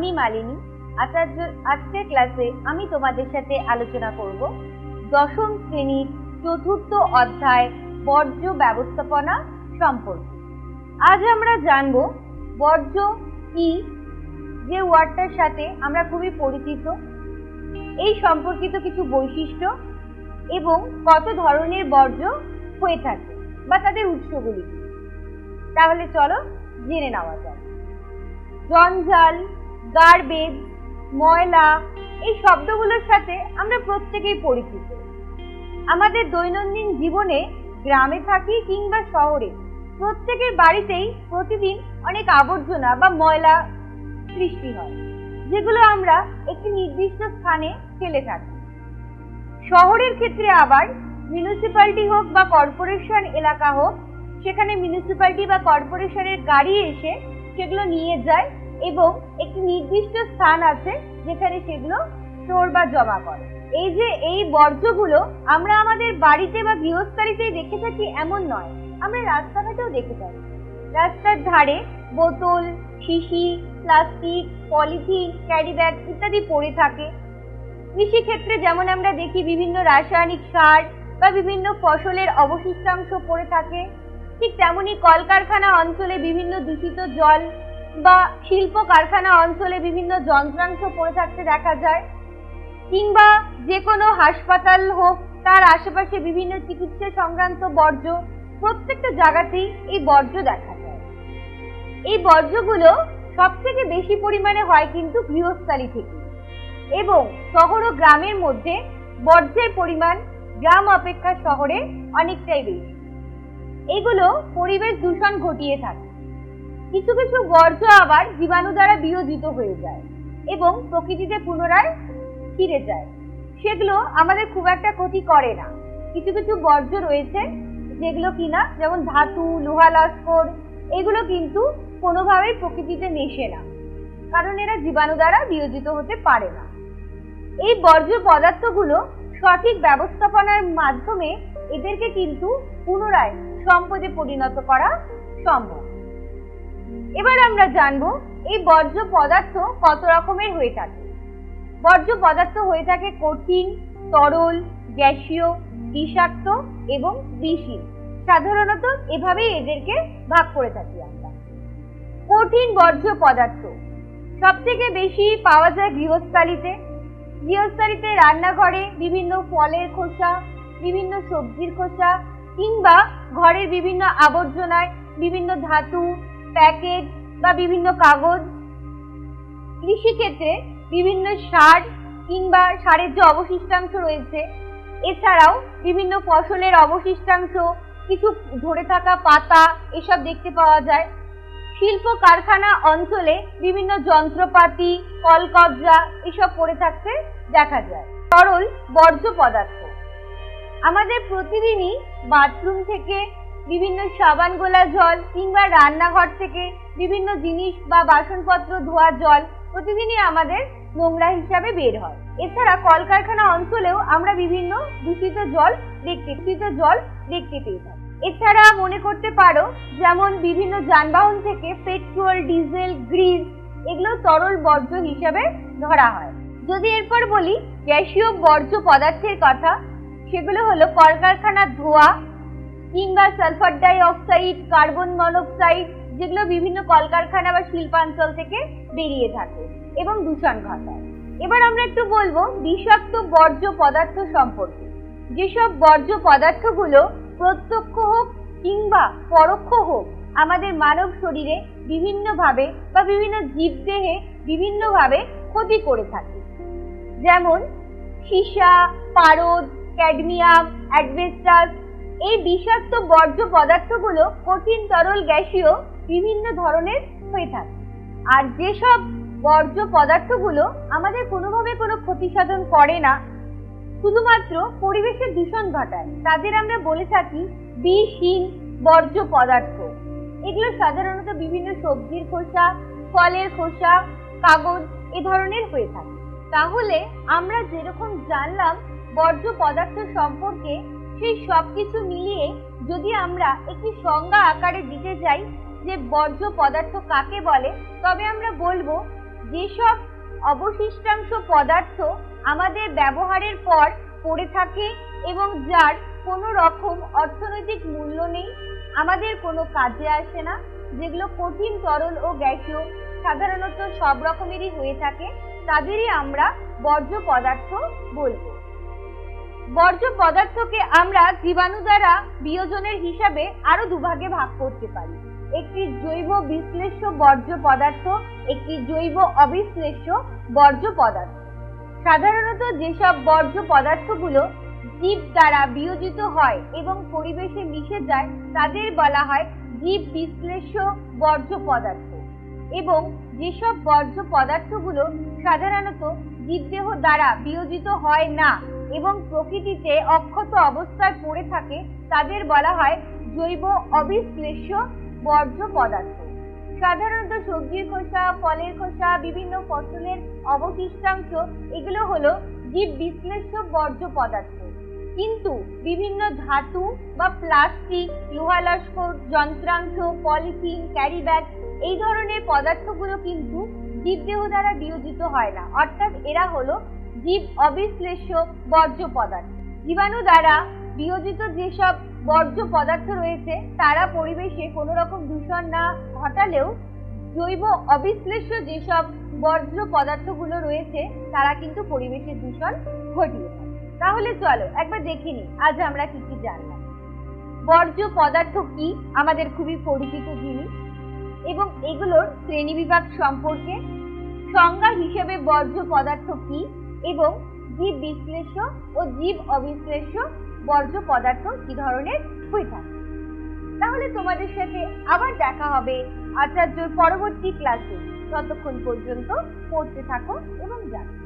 আমি মালিনী। আচার্য, আজকের ক্লাসে আমি তোমাদের সাথে আলোচনা করব দশম শ্রেণির চতুর্থ অধ্যায় বর্জ্য ব্যবস্থাপনা সম্পর্কে। আজ আমরা জানব বর্জ্য কি, যে ওয়ার্ডটার সাথে আমরা খুবই পরিচিত, এই সম্পর্কিত কিছু বৈশিষ্ট্য এবং কত ধরনের বর্জ্য হয়ে থাকে বা তাদের উৎসগুলি। তাহলে চলো জেনে নেওয়া যাক। জঞ্জাল গার্বেজ, ময়লা, এই শব্দগুলোর সাথে আমরা প্রত্যেকেই পরিচিত। আমাদের দৈনন্দিন জীবনে গ্রামে থাকি কিংবা শহরে, প্রত্যেকের বাড়িতেই প্রতিদিন অনেক আবর্জনা বা ময়লা সৃষ্টি হয়, যেগুলো আমরা একটি নির্দিষ্ট স্থানে ফেলে থাকি। শহরের ক্ষেত্রে আবার মিউনিসিপ্যালিটি হোক বা কর্পোরেশন এলাকা হোক, সেখানে মিউনিসিপ্যালিটি বা কর্পোরেশনের গাড়ি এসে সেগুলো নিয়ে যায় এবং একটি নির্দিষ্ট স্থান আছে যেখানে সেগুলো স্টোর বা জমা করে। এই যে এই বর্জ্যগুলো আমরা আমাদের বাড়িতে বা গৃহস্থালিতেই দেখে থাকি এমন নয়। আমরা রাস্তাঘাটেও দেখে থাকি। রাস্তার ধারে বোতল, শিশি, প্লাস্টিক, পলিথিন, ক্যারি ব্যাগ ইত্যাদি পড়ে থাকে। কৃষিক্ষেত্রে যেমন আমরা দেখি বিভিন্ন রাসায়নিক সার বা বিভিন্ন ফসলের অবশিষ্টাংশ পড়ে থাকে। ঠিক তেমনি কলকারখানা অঞ্চলে বিভিন্ন দূষিত জল বা শিল্প কারখানা অঞ্চলে বিভিন্ন যন্ত্রাংশ পড়ে থাকতে দেখা যায়, কিংবা যে কোনো হাসপাতাল হোক, তার আশেপাশে বিভিন্ন চিকিৎসা সংক্রান্ত বর্জ্য, প্রত্যেকটা জায়গাতেই এই বর্জ্য দেখা যায়। এই বর্জ্যগুলো সব থেকে বেশি পরিমাণে হয় কিন্তু গৃহস্থালী থেকে এবং শহর ও গ্রামের মধ্যে বর্জ্যের পরিমাণ গ্রাম অপেক্ষা শহরে অনেকটাই বেশি। এগুলো পরিবেশ দূষণ ঘটিয়ে থাকে। কিছু কিছু বর্জ্য আবার জীবাণু দ্বারা বিয়োজিত হয়ে যায় এবং প্রকৃতিতে পুনরায় ফিরে যায়। সেগুলো আমাদের খুব একটা ক্ষতি করে না। কিছু কিছু বর্জ্য রয়েছে যেগুলো কিনা, যেমন ধাতু, লোহা, লস্কর, এগুলো কিন্তু কোনোভাবেই প্রকৃতিতে মেশে না, কারণ এরা জীবাণু দ্বারা বিয়োজিত হতে পারে না। এই বর্জ্য পদার্থগুলো সঠিক ব্যবস্থাপনার মাধ্যমে এদেরকে কিন্তু পুনরায় সম্পদে পরিণত করা সম্ভব। এবার আমরা জানব এই বর্জ্য পদার্থ কত রকমের হয়ে থাকে। বর্জ্য পদার্থ হয়ে থাকে কঠিন, তরল, গ্যাসীয়, বিষাক্ত এবং বিষহীন। সাধারণত এভাবেই এদেরকে ভাগ করে থাকি আমরা। কঠিন বর্জ্য পদার্থ। সব থেকে বেশি পাওয়া যায় গৃহস্থালিতে। গৃহস্থালিতে রান্নাঘরে বিভিন্ন ফলের খোসা, বিভিন্ন সবজির খোসা কিংবা ঘরের বিভিন্ন আবর্জনায় বিভিন্ন ধাতু প্যাকেট বা বিভিন্ন কাগজ। কৃষিক্ষেত্রে বিভিন্ন সার কিংবা সারের যে অবশিষ্টাংশ রয়েছে, এছাড়াও বিভিন্ন ফসলের অবশিষ্টাংশ, কিছু ধরে থাকা পাতা, এসব দেখতে পাওয়া যায়। শিল্প কারখানা অঞ্চলে বিভিন্ন যন্ত্রপাতি, কলকবজা এসব পড়ে থাকতে দেখা যায়। তরল বর্জ্য পদার্থ। আমাদের প্রতিদিনই বাথরুম থেকে বিভিন্ন সাবান গোলা জল কিংবা রান্নাঘর থেকে বিভিন্ন জিনিস বা বাসনপত্র ধোয়া জল প্রতিদিনই আমাদের নোংরা হিসাবে বের হয়। এছাড়া কলকারখানা অঞ্চলেও আমরা বিভিন্ন দূষিত জল দেখতে দূষিত জল দেখতে পেয়ে থাকি। এছাড়া মনে করতে পারো, যেমন বিভিন্ন যানবাহন থেকে পেট্রোল, ডিজেল গ্রিজ এগুলো তরল বর্জ্য হিসাবে ধরা হয়। যদি এরপর বলি, গ্যাসীয় বর্জ্য পদার্থের কথা, সেগুলো হলো কলকারখানার ধোঁয়া কিংবা sulphur dioxide carbon monoxide, যেগুলো বিভিন্ন কলকারখানা বা শিল্পাঞ্চল থেকে বেরিয়ে থাকে এবং দূষণ ঘটায়। এবার আমরা একটু বলব বিষাক্ত বর্জ্য পদার্থ সম্পর্কে। যেসব বর্জ্য পদার্থগুলো প্রত্যক্ষ হোক কিংবা পরোক্ষ হোক, আমাদের মানব শরীরে বিভিন্নভাবে বা বিভিন্ন জীবদেহে বিভিন্নভাবে ক্ষতি করে থাকে। যেমন, সীসা, পারদ, ক্যাডমিয়াম, অ্যাডভেস্টাস এই বিষাক্ত বর্জ্য পদার্থগুলো কঠিন তরল গ্যাসীয় বিভিন্ন ধরনের হয়ে থাকে। আর যেসব বর্জ্য পদার্থগুলো আমাদের কোনোভাবে কোনো ক্ষতি সাধন করে না, শুধুমাত্র পরিবেশের দূষণ ঘটায়, তাদের আমরা বলে থাকি বিষহীন বর্জ্য পদার্থ। এগুলো সাধারণত বিভিন্ন সবজির খোসা, ফলের খোসা, কাগজ এ ধরনের হয়ে থাকে। তাহলে আমরা যেরকম জানলাম বর্জ্য পদার্থ সম্পর্কে সেই সব কিছু মিলিয়ে যদি আমরা একটি সংজ্ঞা আকারে দিতে যাই যে বর্জ্য পদার্থ কাকে বলে, তবে আমরা বলব যেসব অবশিষ্টাংশ পদার্থ আমাদের ব্যবহারের পর পড়ে থাকে এবং যার কোনো রকম অর্থনৈতিক মূল্য নেই, আমাদের কোনো কাজে আসে না, যেগুলো কঠিন, তরল ও গ্যাসীয়, সাধারণত সব রকমেরই হয়ে থাকে, তাদেরই আমরা বর্জ্য পদার্থ বলব। বর্জ্য পদার্থকে আমরা জীবাণু দ্বারা বিয়োজনের হিসাবে আরও দুভাগে ভাগ করতে পারি। একটি জৈব বিশ্লেষ্য বর্জ্য পদার্থ, একটি জৈব অবিশ্লেষ্য বর্জ্য পদার্থ। সাধারণত যেসব বর্জ্য পদার্থগুলো জীব দ্বারা বিয়োজিত হয় এবং পরিবেশে মিশে যায়, তাদের বলা হয় জীব বিশ্লেষ্য বর্জ্য পদার্থ। এবং যেসব বর্জ্য পদার্থগুলো সাধারণত জীবদেহ দ্বারা বিয়োজিত হয় না এবং প্রকৃতিতে অক্ষত অবস্থায় পড়ে থাকে, তাদের বলা হয় জৈব অবিশ্লেষ্য বর্জ্য পদার্থ। সাধারণত সবজির খোসা, ফলের খোসা, বিভিন্ন ফসলের অবশিষ্টাংশ, এগুলো হলো জীব বিশ্লেষ্য বর্জ্য পদার্থ। কিন্তু বিভিন্ন ধাতু বা প্লাস্টিক লোহা লস্কর যন্ত্রাংশ, পলিথিন ক্যারি ব্যাগ এই ধরনের পদার্থগুলো কিন্তু জীবদেহ দ্বারা বিয়োজিত হয় না। অর্থাৎ এরা হলো জীব অবিশ্লেষ্য বর্জ্য পদার্থ। জীবাণু দ্বারা বিয়োজিত যেসব বর্জ্য পদার্থ রয়েছে, তারা পরিবেশে কোনো রকম দূষণ না ঘটালেও জৈব অবিশ্লেষ্য যেসব বর্জ্য পদার্থগুলো রয়েছে, তারা কিন্তু পরিবেশের দূষণ ঘটিয়ে তাহলে চলো একবার দেখে নিই, আজ আমরা কি কি জানলাম। বর্জ্য পদার্থ কি? আমাদের খুবই পরিচিত জিনিস। এবং এগুলোর শ্রেণীবিভাগ সম্পর্কে। সংজ্ঞা হিসেবে বর্জ্য পদার্থ কি? এবং জীব বিশ্লেষ্য ও জীব অবিশ্লেষ্য বর্জ্য পদার্থ কি ধরনের হয়ে থাকে। তাহলে তোমাদের সাথে আবার দেখা হবে আচার্যর পরবর্তী ক্লাসে ততক্ষণ পর্যন্ত পড়তে থাকো এবং জানো।